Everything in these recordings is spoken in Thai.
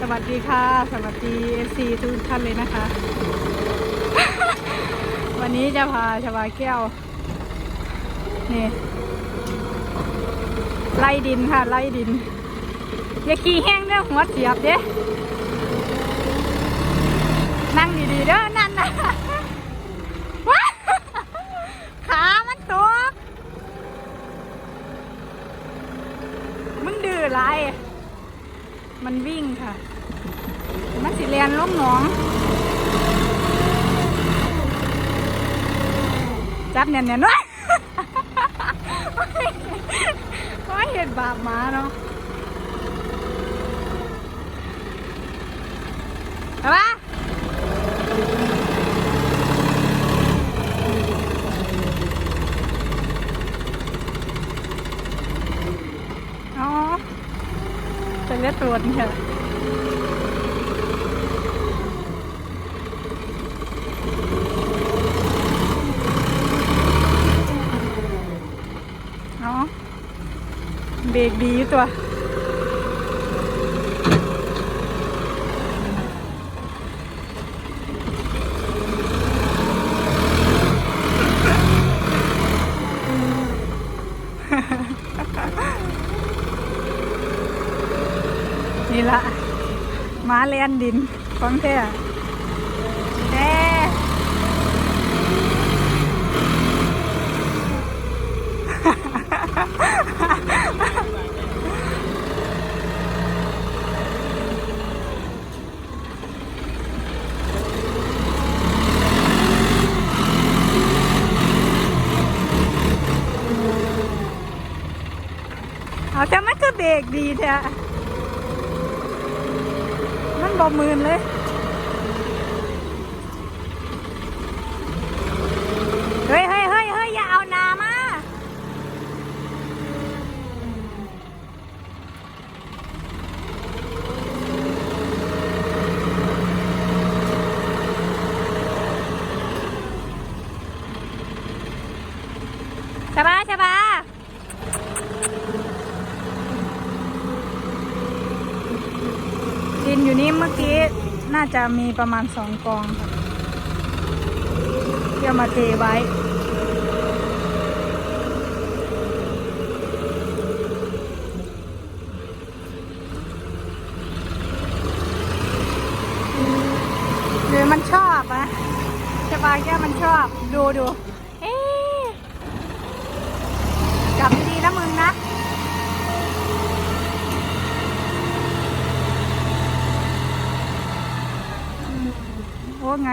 สวัสดีค่ะ สวัสดีเอซีทุกท่านเลยนะคะ วันนี้จะพาชาวาแก้ว นี่ ไล่ดินค่ะ ไล่ดิน อย่าขี่แห้งเด้อหัวเสียบเด้นั่งดีๆเด้อนั่นนะว้าขามันตกมึงดื้อไรมันวิ่งค่ะ มันสิเรียนลงหนองจับเนี่ยเนี่ยน้อยว่เห็นบาปหมาเนาะเอาปะอ๋อจะเลือดตรวจเนี่ย อ๋อเบรกดีอยู่ตัวนี่ละม้าเลียนดินของแท้แน่ เอาแต่มันก็เบรกดีแท้มันบอมืนเลย เฮ้ยเฮ้ยเฮ้ยเฮ้ยอย่าเอานามาชะบาชะบา ดินอยู่นี่ เมื่อกี้น่าจะมีประมาณสองกองค่ะที่เอามาเทไว้ หรือมันชอบอะชบาแก้มันชอบ ดูดู เอ๊ะกลับดีๆนะมึงนะ ว่าไง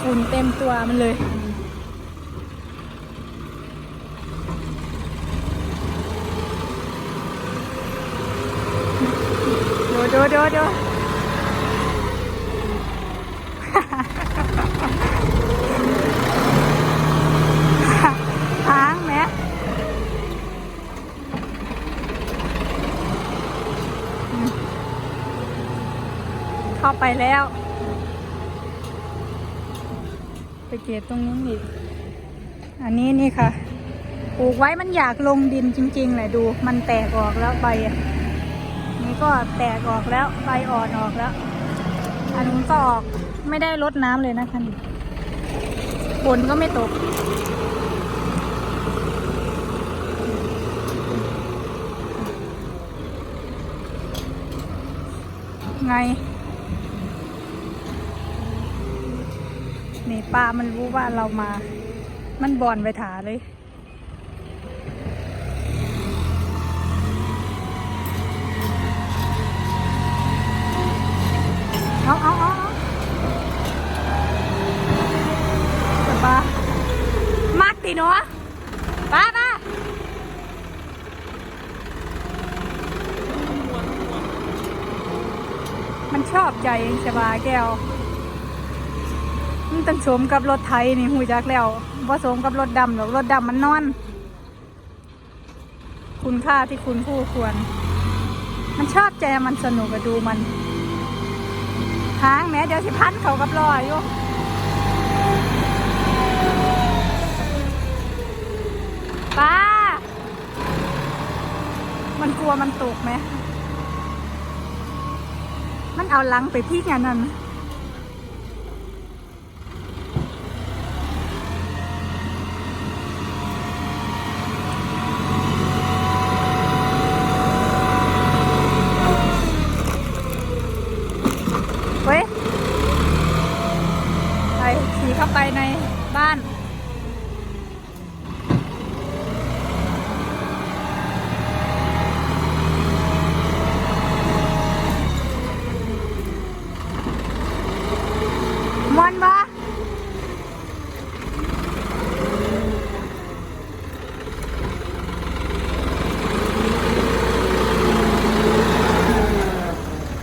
ฝุ่นเต็มตัวมันเลย ดูดูดูดู หางแหม่อืมเข้า ไปแล้ว ไปเกตตรงนู้นอีก อันนี้นี่ค่ะ ปลูกไว้มันอยากลงดินจริงๆแหละดู มันแตกออกแล้วใบอะนี่ก็แตกออกแล้วใบอ่อนออกแล้ว อันนู้นก็ออกไม่ได้ลดน้ำเลยนะคะนี่ฝนก็ไม่ตกไง นี่ป้ามันรู้ว่าเรามา มันบอนไปถาเลย เอาเอาเอาเอาสบามากตีเนาะป้าป้ามันชอบใจชบาแก้ว มันต้องสมกับรถไทยนี่หูจักแล้วผสมกับรถดำหรอกรถดำมันนอน คุณค่าที่คุณคู่ควร มันชอบใจมันสนุกดูมันหางแม่เดี๋ยวสิพันเขากับรอยอยู่ป้า มันกลัวมันตกไหม มันเอาลังไปพี่งานนั้น เฮ้ย ไปขี่เข้า ไปนะาน มวนบ่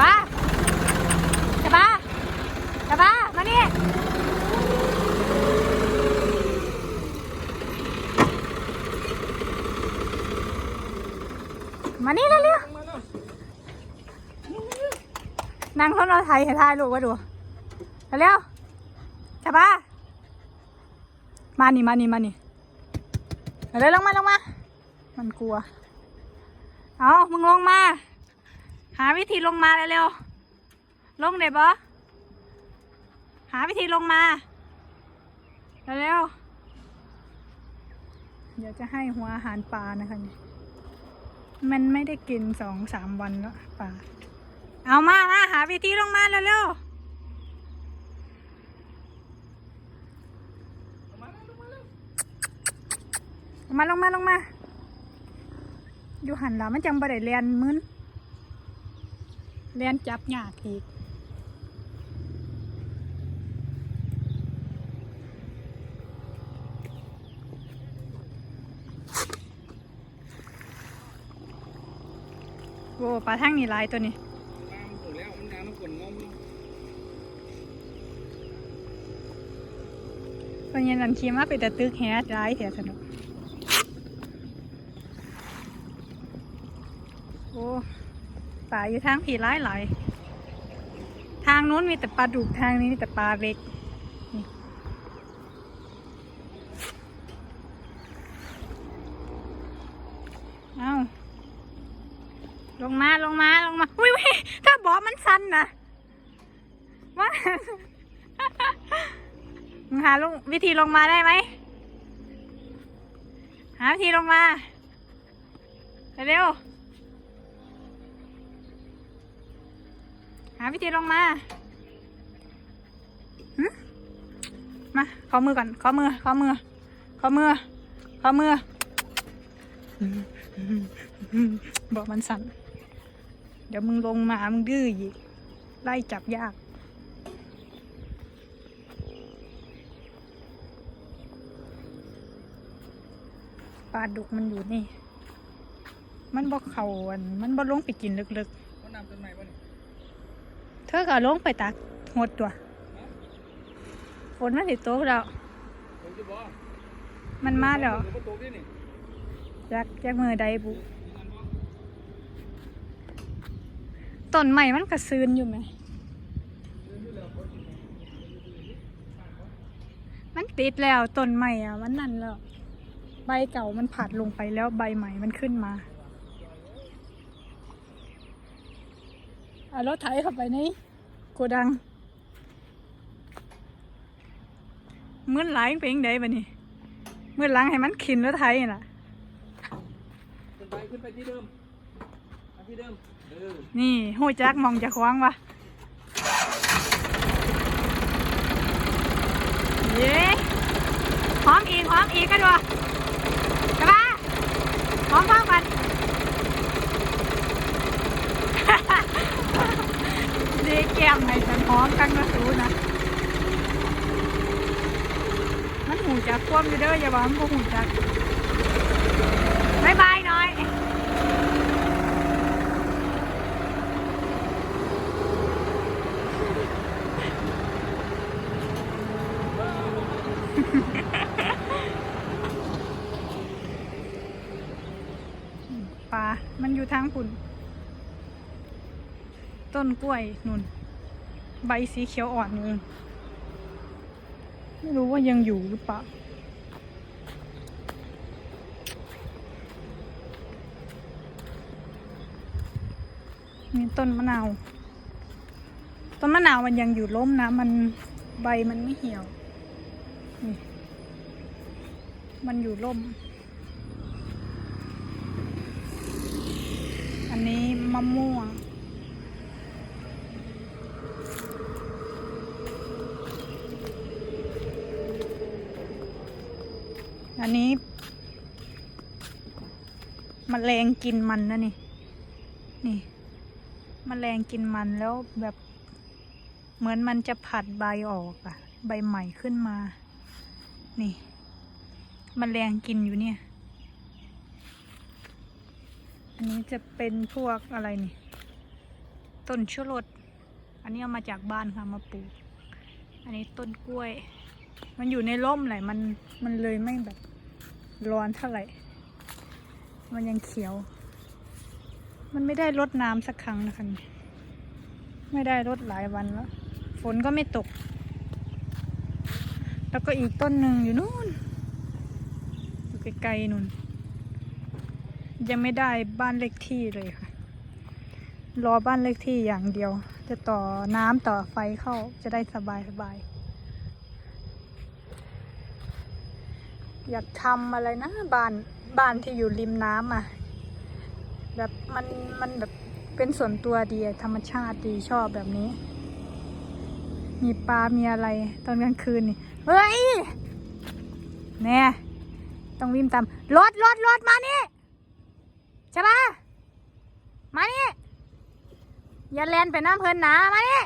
บ้าจะบ้าจะบ้ามานี่มานี่เร็วๆนั่งรถเรา ไทยให้ทายลูกว่าดูเร็วจับมามานี่มานี่มานี่เร็วลงมาลงมา มันกลัว เอามึงลงมา หาวิธีลงมาเร็วๆลงเด็บอหาวิธีลงมา เร็วๆเดี๋ยวจะให้หัวอาหารปลานะคะนี่มันไม่ได้กินสองสามวันแล้วปลา เอามามาหาวิธีลงมาเร็วๆลงมาลงมาลงมา อยู่หันหลังมันจังบริเรียนมึนเรียนจับหยากอีกโว้ปลาทั้งนี่ลายตัวนี้ น้ำถูกแล้วมันน้ำมันกลนงอม ตอนเย็นนันคีมาไปแต่ตึกแฮดร้ายเสียสนุกโอ้ป่าอยู่ทางผีร้ายหลายทางนู้นมีแต่ปลาดุกทางนี้มีแต่ปลาเล็กเอาลงมาลงมาลงมา อุ้ยอุ้ยถ้าบอกมันสั้นนะว่า มึงหาลงวิธีลงมาได้ไหม หาวิธีลงมา เร็ว หาวิธีลงมาหึมาขอมือก่อนขอมือขอมือขอมือขอมือ บอกมันสั่น เดี๋ยวมึงลงมา มึงดื้ออีก ไล่จับยาก ปลาดุกมันอยู่นี่ มันบอกเขาอันมันบ่ลงไปกินลึกมันน้ำต้นไม้ป่ะนี่ๆเธอก็ลงไปตักหดตัวฝนมันสิตกแล้วผมจะบอกมันมาแล้วผมก็ตกด้วยนี่จักจักมือใดบุต้นใหม่มันกระซืนอยู่ไหม มันติดแล้วต้นใหม่อะมันนั่นแล้ว ใบเก่ามันผัดลงไปแล้วใบใหม่มันขึ้นมาเอารถไถเข้าไปในโกดังเมื่อหลายเป็นยังไงบ้านี่เมื่อหลังให้มันขินรถไถน่ะขึ้นไปขึ้นไปที่เดิมไปที่เดิมเออนี่หูจักมองจะคว้างวะเย้หอมอีกหอมอีกกันวะกระบะ หอมพร้อมกันดีแก้มให้ฉันหอมกันมาสู้นะมันหูจักควมอยู่เด้ออย่าบอกมันบ่หูจักบายบายหน่อย ปลา มันอยู่ทางปุ่น ต้นกล้วยนุ่น ใบสีเขียวอ่อนอยู่ไม่รู้ว่ายังอยู่หรือเปล่ามีต้นมะนาว ต้นมะนาวมันยังอยู่ล้มนะ มันใบมันไม่เหี่ยว นี่ มันอยู่ร่ม อั นนี้มะม่วง อันนี้มแมลงกินมันนะนี่ นี่มแมลงกินมันแล้วแบบเหมือนมันจะผัดใบออกอะใบใหม่ขึ้นมา นี่มแมลงกินอยู่เนี่ย อันนี้จะเป็นพวกอะไรนี่ต้นชูรสอันนี้เอามาจากบ้านค่ะมาปลูก อันนี้ต้นกล้วย มันอยู่ในร่มแหละมันมันเลยไม่แบบร้อนเท่าไหร่ มันยังเขียว มันไม่ได้รดน้ำสักครั้งนะคะนี่ไม่ได้รดหลายวันแล้ว ฝนก็ไม่ตก แล้วก็อีกต้นหนึ่งอยู่นู่นอยู่ไกลๆนู่น ยังไม่ได้บ้านเลขที่เลยค่ะ รอบ้านเลขที่อย่างเดียว จะต่อน้ำต่อไฟเข้าจะได้สบายสบายอยากทำอะไรนะบ้านบ้านที่อยู่ริมน้ำอะ แบบมันมันแบบเป็นส่วนตัวดีธรรมชาติดีชอบแบบนี้ มีปลา มีอะไร ตอนกลางคืนนี่ เฮ้ย แน่ ต้องวิ่งตาม รถรถรถมานี่ ใช่ปะมานี่อย่าแลนไปน้ำเพลินหนามานี่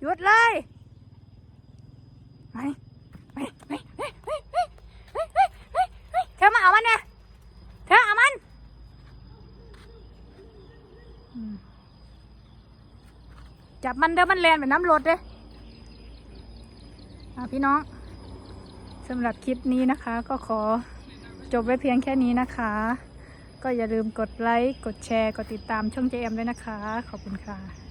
หยุดเลยมานี่มานี่มานี่เฮ้ยเฮ้ยเฮ้ยเฮ้ยเธอมาเอามันเนี่ยเธอเอามันจับมันเด้อมันแลนไปน้ำรถเด้อะพี่น้องสำหรับคลิปนี้นะคะก็ขอ จบไว้เพียงแค่นี้นะคะ ก็อย่าลืมกดไลค์ กดแชร์ กดติดตามช่องเจมด้วยนะคะ ขอบคุณค่ะ